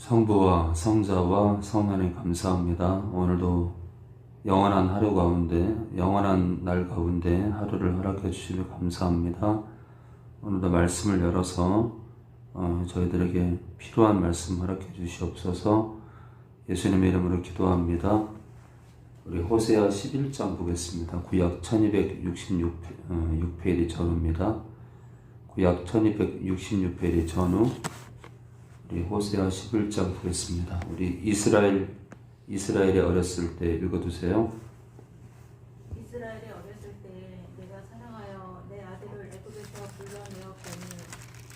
성부와 성자와 성만에 감사합니다. 오늘도 영원한 하루 가운데, 영원한 날 가운데 하루를 허락해 주시며 감사합니다. 오늘도 말씀을 열어서 어, 저희들에게 필요한 말씀 허락해 주시옵소서 예수님의 이름으로 기도합니다. 우리 호세아 11장 보겠습니다. 구약 1266페이지 전후입니다. 구약 1266페이지 전후 우리 호세아 11장 보겠습니다. 우리 이스라엘 이스라엘이 어렸을 때 읽어두세요. 이스라엘이 어렸을 때 내가 사랑하여 내 아들을 애굽에서 불러내었더니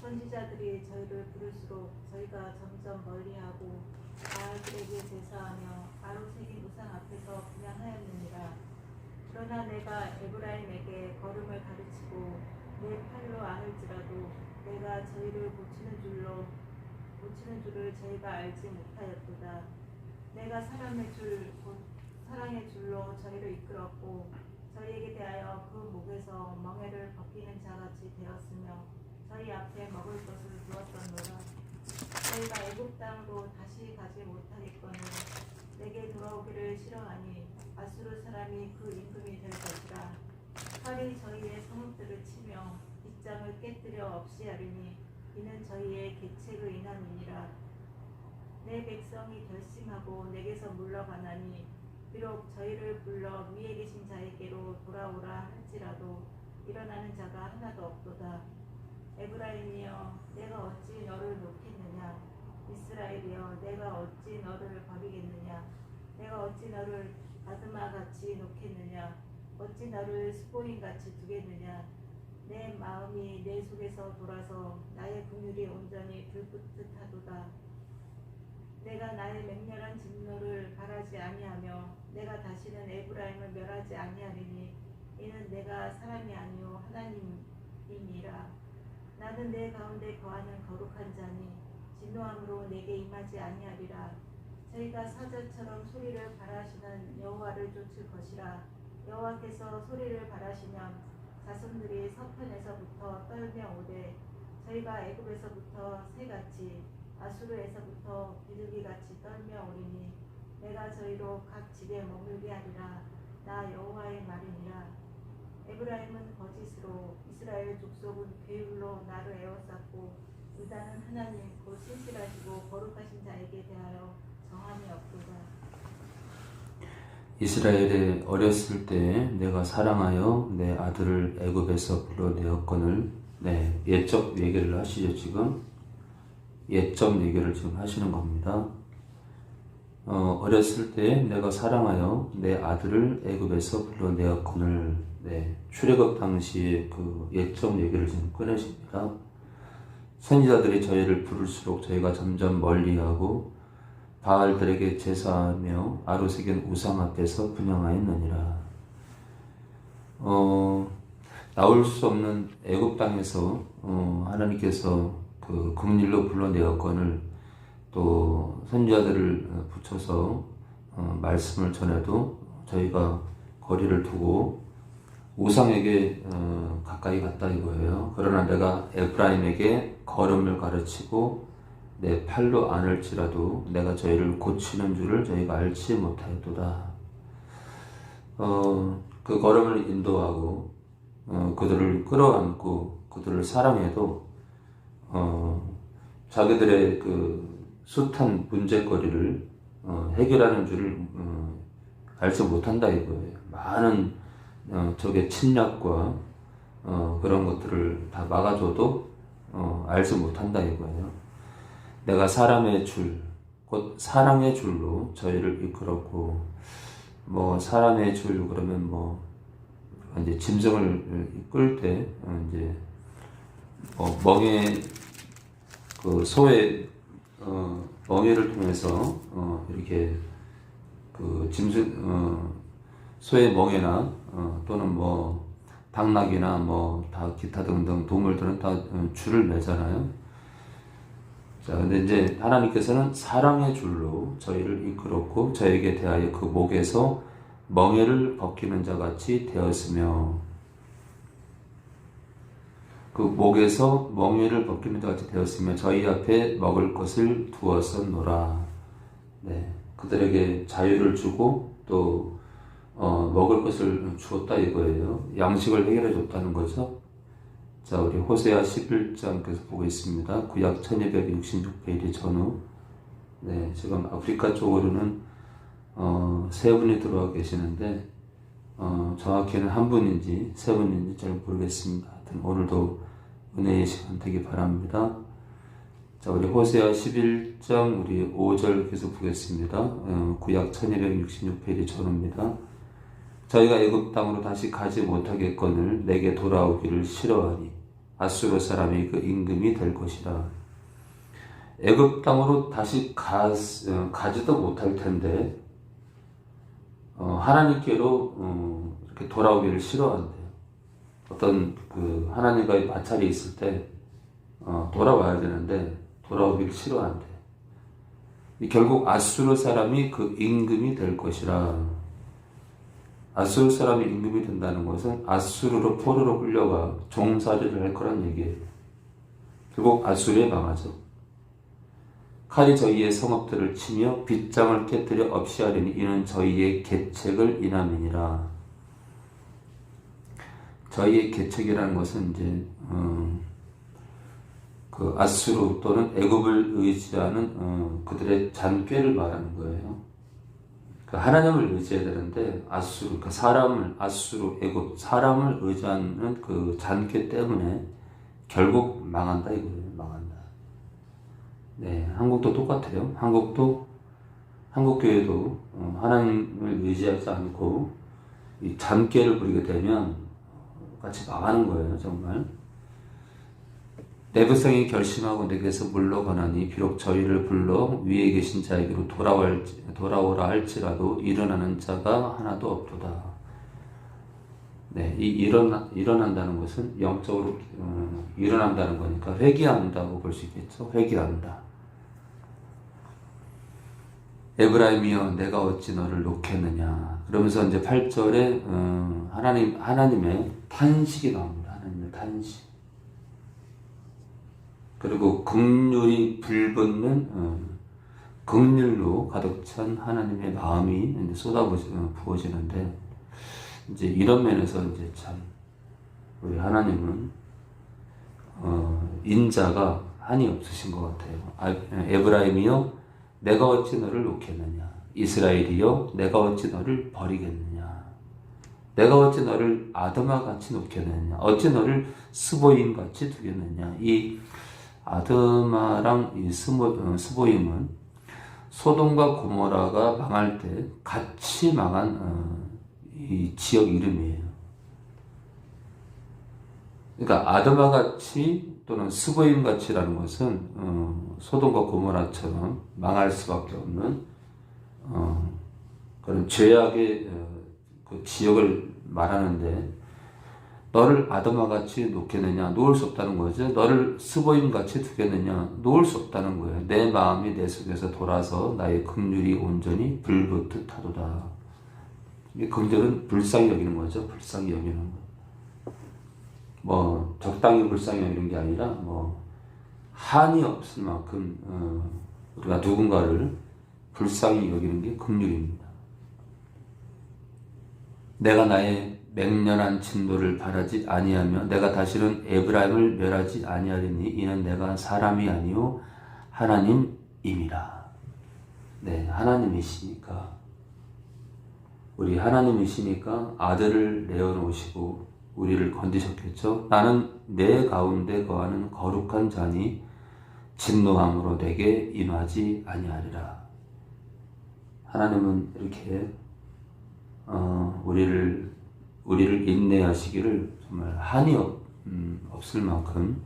선지자들이 저희를 부를수록 저희가 점점 멀리하고 바알들에게 제사하며 바로 새긴 우상 앞에서 분양하였느니라 그러나 내가 에브라임에게 걸음을 가르치고 내 팔로 안을지라도 내가 저희를 고치는 줄로 고치는 줄을 저희가 알지 못하였도다. 내가 사람의 줄, 곧 사랑의 줄로 저희를 이끌었고 저희에게 대하여 그 목에서 멍에를 벗기는 자같이 되었으며 저희 앞에 먹을 것을 두었던노라 저희가 애굽 땅으로 다시 가지 못하겠거늘 내게 돌아오기를 싫어하니 아수르 사람이 그 임금이 될 것이라. 칼이 저희의 성읍들을 치며 빗장을 깨뜨려 없이 하리니 이는 저희의 계책을 인함이니라. 내 백성이 결심하고 내게서 물러가나니 비록 저희를 불러 위에 계신 자에게로 돌아오라 할지라도 일어나는 자가 하나도 없도다. 에브라임이여 내가 어찌 너를 놓겠느냐? 이스라엘이여 내가 어찌 너를 버리겠느냐? 내가 어찌 너를 아드마 같이 놓겠느냐? 어찌 너를 스포인 같이 두겠느냐 내 마음이 내 속에서 돌아서 나의 긍휼이 온전히 불붙듯하도다. 내가 나의 맹렬한 진노를 바라지 아니하며 내가 다시는 에브라임을 멸하지 아니하리니 이는 내가 사람이 아니요 하나님이니라. 나는 내 가운데 거하는 거룩한 자니 진노함으로 내게 임하지 아니하리라. 저희가 사자처럼 소리를 바라시는 여호와를 쫓을 것이라. 여호와께서 소리를 바라시면 자손들이 서편에서부터 떨며 오되 저희가 애굽에서부터 새같이 아수르에서부터 비둘기같이 떨며 오리니 내가 저희로 각 집에 머물게 하리라. 나 여호와의 말이니라. 에브라임은 거짓으로 이스라엘 족속은 괴울로 나를 에워쌌고 유다는 하나님 곧 신실하시고 거룩하신 자에게 대하여 정함이 없도다 이스라엘에 어렸을 때 내가 사랑하여 내 아들을 애굽에서 불러내었거늘 네 예적 얘기를 하시죠 지금 예적 얘기를 지금 하시는 겁니다. 어, 어렸을 때 내가 사랑하여 내 아들을 애굽에서 불러내었거늘 네 출애굽 당시의 그 예적 얘기를 지금 꺼내십니다. 선지자들이 저희를 부를수록 저희가 점점 멀리하고 바알들에게 제사하며 아로새긴 우상 앞에서 분양하였느니라. 어, 나올 수 없는 애굽 땅에서 어, 하나님께서 그 국일로 불러내었건을 또 선지자들을 붙여서 어, 말씀을 전해도 저희가 거리를 두고 우상에게 어, 가까이 갔다 이거예요. 그러나 내가 에브라임에게 걸음을 가르치고 내 팔로 안을지라도 내가 저희를 고치는 줄을 저희가 알지 못하였도다. 어, 그 걸음을 인도하고 어, 그들을 끌어안고 그들을 사랑해도 어, 자기들의 그 숱한 문제거리를 어, 해결하는 줄을 어, 알지 못한다 이거예요. 많은 어, 적의 침략과 어, 그런 것들을 다 막아줘도 어, 알지 못한다 이거예요. 내가 사람의 줄, 곧 사랑의 줄로 저희를 이끌었고, 뭐 사람의 줄 그러면 뭐 이제 짐승을 이끌 때 어, 이제 뭐 멍에 그 소의 어, 멍에를 통해서 어, 이렇게 그 짐승 어, 소의 멍에나 어, 또는 뭐 당나귀나 뭐 다 기타 등등 동물들은 다 어, 줄을 매잖아요. 자, 근데 이제 하나님께서는 사랑의 줄로 저희를 이끌었고 저에게 대하여 그 목에서 멍에를 벗기는 자 같이 되었으며 그 목에서 멍에를 벗기는 자 같이 되었으며 저희 앞에 먹을 것을 두었었노라. 네, 그들에게 자유를 주고 또 어, 먹을 것을 주었다 이거예요. 양식을 해결해 줬다는 거죠. 자, 우리 호세아 11장 계속 보고 있습니다. 구약 1266페이지 전후. 네, 지금 아프리카 쪽으로는 어, 세 분이 들어와 계시는데 어, 정확히는 한 분인지 세 분인지 잘 모르겠습니다. 하여튼 오늘도 은혜의 시간 되기 바랍니다. 자, 우리 호세아 11장 우리 5절 계속 보겠습니다. 어, 구약 1266페이지 전후입니다. 저희가 애굽 땅으로 다시 가지 못하겠거늘 내게 돌아오기를 싫어하니 아수르 사람이 그 임금이 될 것이라. 애굽 땅으로 다시 가, 어, 가지도 못할 텐데 어, 하나님께로 어, 이렇게 돌아오기를 싫어한대요. 어떤 그 하나님과의 마찰이 있을 때 어, 돌아와야 되는데 돌아오기를 싫어한대요. 이 결국 아수르 사람이 그 임금이 될 것이라. 아수르 사람이 임금이 된다는 것은 아수르로 포로로 끌려가 종살이를 할 거란 얘기예요. 결국 아수르에 망하죠. 칼이 저희의 성읍들을 치며 빗장을 깨뜨려 없이 하리니 이는 저희의 계책을 인함이니라. 저희의 계책이라는 것은 이제 어, 그 아수르 또는 애굽을 의지하는 어, 그들의 잔꾀를 말하는 거예요. 그 하나님을 의지해야 되는데 아수르 그 사람을 아수르 애굽 사람을 의지하는 그 잔꾀 때문에 결국 망한다 이거예요. 망한다. 네, 한국도 똑같아요. 한국도 한국 교회도 어, 하나님을 의지하지 않고 이 잔꾀를 부리게 되면 같이 망하는 거예요, 정말. 내 백성이 결심하고 내게서 물러가나니 비록 저희를 불러 위에 계신 자에게로 돌아올, 돌아오라 할지라도 일어나는 자가 하나도 없도다. 네, 이 일어나, 일어난다는 것은 영적으로 어, 일어난다는 거니까 회개한다고 볼 수 있겠죠. 회개한다. 에브라임이여 내가 어찌 너를 놓겠느냐 그러면서 이제 8절에 어, 하나님 하나님의 탄식이 나옵니다. 하나님의 탄식. 그리고 극률이 불붙는 어, 극률로 가득 찬 하나님의 마음이 쏟아부어지는데 이제 이런 면에서 이제 참 우리 하나님은 어, 인자가 한이 없으신 것 같아요. 아, 에브라임이요 내가 어찌 너를 놓겠느냐? 이스라엘이요 내가 어찌 너를 버리겠느냐? 내가 어찌 너를 아드마 같이 놓겠느냐? 어찌 너를 스보임 같이 두겠느냐? 이 아드마랑 어, 스보임은 소돔과 고모라가 망할 때 같이 망한 어, 이 지역 이름이에요. 그러니까 아드마 같이 또는 스보임 같이라는 것은 어, 소돔과 고모라처럼 망할 수밖에 없는 어, 그런 죄악의 어, 그 지역을 말하는데 너를 아드마 같이 놓겠느냐 놓을 수 없다는 거죠. 너를 스보임 같이 두겠느냐 놓을 수 없다는 거예요. 내 마음이 내 속에서 돌아서 나의 긍휼이 온전히 불붙듯 하도다. 이 긍휼은 불쌍히 여기는 거죠. 불쌍히 여기는 거. 뭐 적당히 불쌍히 여기는 게 아니라 뭐 한이 없을 만큼 어, 우리가 누군가를 불쌍히 여기는 게 긍휼입니다. 내가 나의 맹렬한 진노를 바라지 아니하며 내가 다시는 에브라임을 멸하지 아니하리니 이는 내가 사람이 아니요 하나님임이라. 네, 하나님이시니까 우리 하나님이시니까 아들을 내어 놓으시고 우리를 건지셨겠죠. 나는 내 가운데 거하는 거룩한 자니 진노함으로 내게 임하지 아니하리라. 하나님은 이렇게 어, 우리를 우리를 인내하시기를 정말 한이 없, 음, 없을 만큼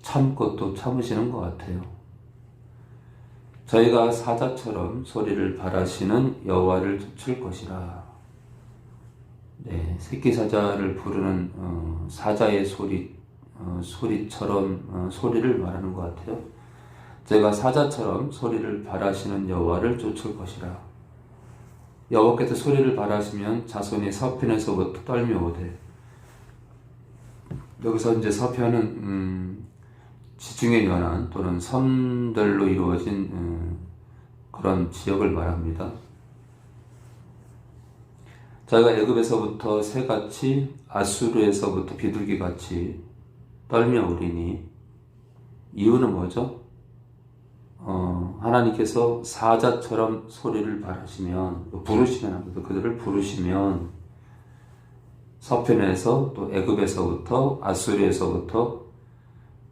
참고 또 참으시는 것 같아요. 저희가 사자처럼 소리를 발하시는 여호와를 쫓을 것이라. 네, 새끼 사자를 부르는 어, 사자의 소리 어, 소리처럼 어, 소리를 말하는 것 같아요. 제가 사자처럼 소리를 발하시는 여호와를 쫓을 것이라. 여호와께서 소리를 발하시면 자손이 서편에서부터 떨며 오되 여기서 이제 서편은 음, 지중해 연안 또는 섬들로 이루어진 음, 그런 지역을 말합니다. 자기가 애굽에서부터 새같이 아수르에서부터 비둘기같이 떨며 우리니 이유는 뭐죠? 어, 하나님께서 사자처럼 소리를 바라시면 부르시면. 그들을 부르시면 서편에서 또 애굽에서부터 아수르에서부터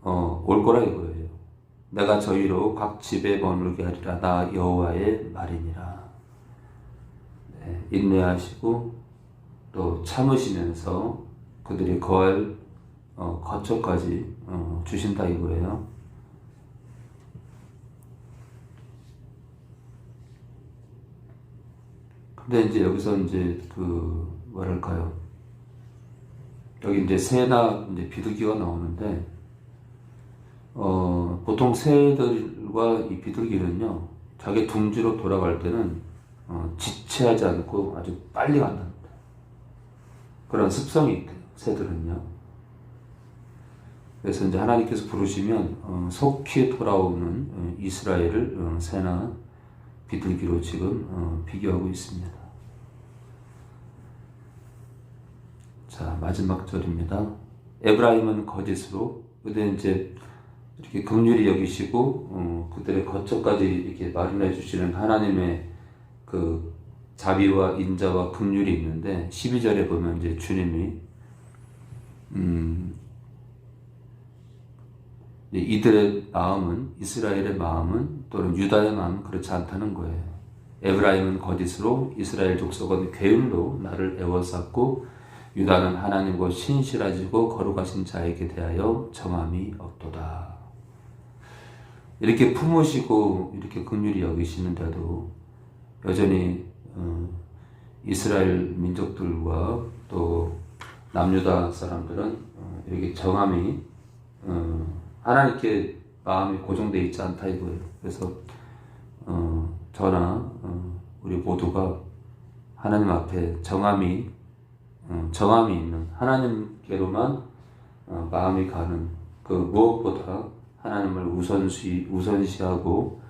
어, 올 거라 이거예요. 내가 저희로 각 집에 머물게 하리라 나 여호와의 말이니라. 네, 인내하시고 또 참으시면서 그들이 거할 어, 거처까지 어, 주신다 이거예요. 근데 이제 여기서 이제 그 뭐랄까요? 여기 이제 새나 이제 비둘기가 나오는데 어, 보통 새들과 이 비둘기는요 자기 둥지로 돌아갈 때는 어, 지체하지 않고 아주 빨리 간답니다. 그런 습성이 있대요. 새들은요. 그래서 이제 하나님께서 부르시면 어, 속히 돌아오는 어, 이스라엘을 어, 새나 비둘기로 지금 어, 비교하고 있습니다. 자 마지막 절입니다. 에브라임은 거짓으로 그때 이제 이렇게 긍휼히 여기시고 어, 그들의 거처까지 이렇게 마련해 주시는 하나님의 그 자비와 인자와 긍휼이 있는데 12절에 보면 이제 주님이 음, 이들의 마음은 이스라엘의 마음은 또는 유다의 마음은 그렇지 않다는 거예요. 에브라임은 거짓으로 이스라엘 족속은 게을로 나를 애워쌌고 유다는 하나님과 신실하지고 거룩하신 자에게 대하여 정함이 없도다. 이렇게 품으시고 이렇게 긍휼히 여기시는데도 여전히 어, 이스라엘 민족들과 또 남유다 사람들은 어, 이렇게 정함이 어, 하나님께 마음이 고정되어 있지 않다 이거예요. 그래서 어, 저나 어, 우리 모두가 하나님 앞에 정함이 어, 정함이 있는 하나님께로만 어, 마음이 가는 그 무엇보다 하나님을 우선시 우선시하고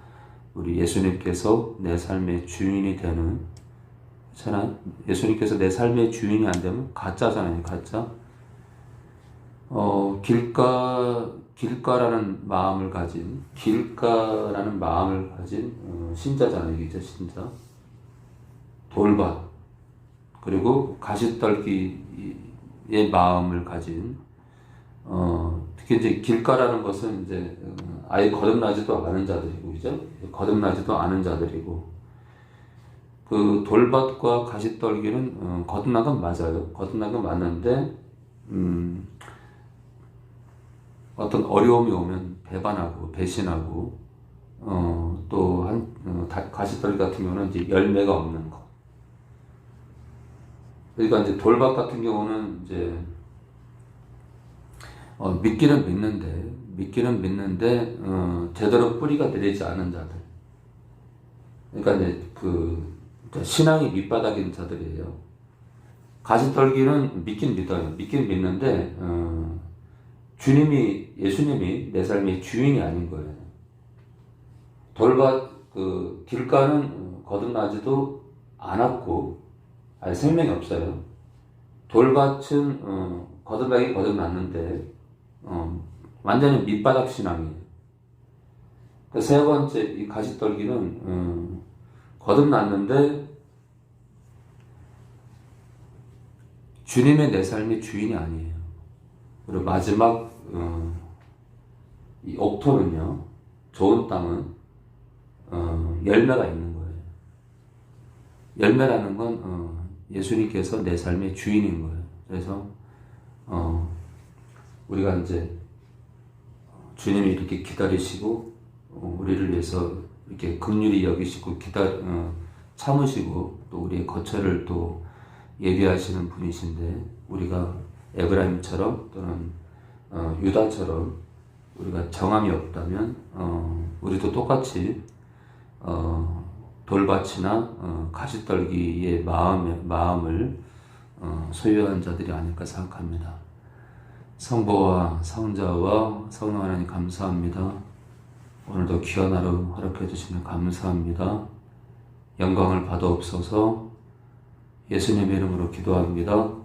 우리 예수님께서 내 삶의 주인이 되는 그렇잖아 예수님께서 내 삶의 주인이 안 되면 가짜잖아요 가짜 어 길가 길가라는 마음을 가진 길가라는 마음을 가진 어, 신자잖아요 이게 신자. 돌밭. 그리고 가시떨기의 마음을 가진 어, 특히 이제 길가라는 것은 이제 어, 아예 거듭나지도 않은 자들이고 이제 거듭나지도 않은 자들이고. 그 돌밭과 가시떨기는 어, 거듭난 건 맞아요. 거듭난 건 맞는데 음, 어떤 어려움이 오면 배반하고 배신하고 어, 또한 어, 다- 가시떨기 같은 경우는 이제 열매가 없는 거. 그러니까 이제 돌밭 같은 경우는 이제 어, 믿기는 믿는데 믿기는 믿는데 어, 제대로 뿌리가 내리지 않은 자들. 그러니까 이제 그 이제 신앙이 밑바닥인 자들이에요. 가시떨기는 믿긴 믿어요. 믿긴 믿는데 어, 주님이 예수님이 내 삶의 주인이 아닌 거예요. 돌밭 그 길가는 어, 거듭나지도 않았고 아니 생명이 없어요. 돌밭은 어, 거듭나긴 거듭났는데 어, 완전히 밑바닥 신앙이에요. 그 세 번째 이 가시떨기는 어, 거듭났는데 주님의 내 삶의 주인이 아니에요. 그리고 마지막 어, 이 옥토는요, 좋은 땅은 어, 열매가 있는 거예요. 열매라는 건 어, 예수님께서 내 삶의 주인인 거예요. 그래서 어, 우리가 이제 주님이 이렇게 기다리시고 어, 우리를 위해서 이렇게 긍휼히 여기시고 기다 어, 참으시고 또 우리의 거처를 또 예비하시는 분이신데 우리가 에브라임처럼 또는 어, 유다처럼 우리가 정함이 없다면 어, 우리도 똑같이 어, 돌밭이나 어, 가시떨기의 마음에, 마음을 어, 소유한 자들이 아닐까 생각합니다. 성부와 성자와 성령 하나님 감사합니다. 오늘도 귀한 하루 허락해 주시면 감사합니다. 영광을 받아옵소서 예수님 이름으로 기도합니다.